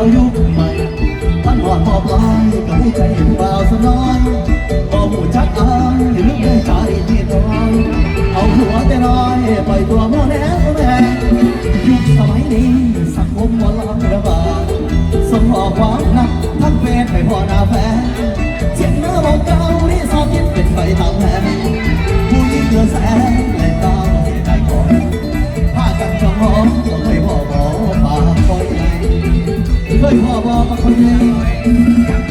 าวยุคใหม่ท่านหอดหอบลายกับผู้ใจผู้บ่าวสน้อยบอกผู้ชักอายลึกในใจที่ตอนเอาหัวแต่น้อยไปตัวมัวแล้แม่ยุคสมัยนี้สังคมวอลล์ระบาด ยพ่อบอกมาคนนี้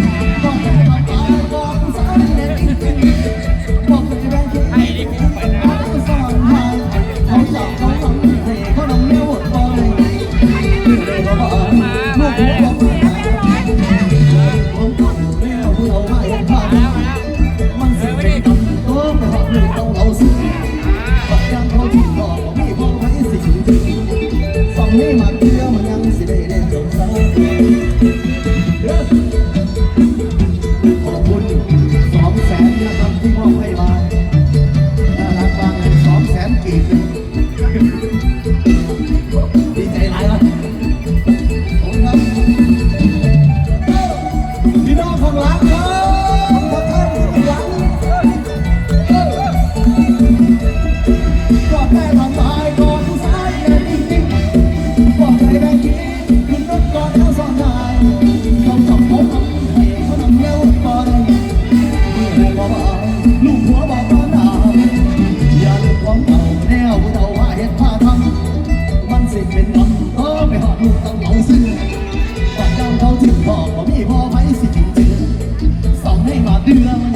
สิเป็นน้องเออไม่หอดลูกต้องเหงาซื้อปัดย่างเขาถึงบอกว่ามีพ่อไหมสิจริงๆสองให้มาเดือน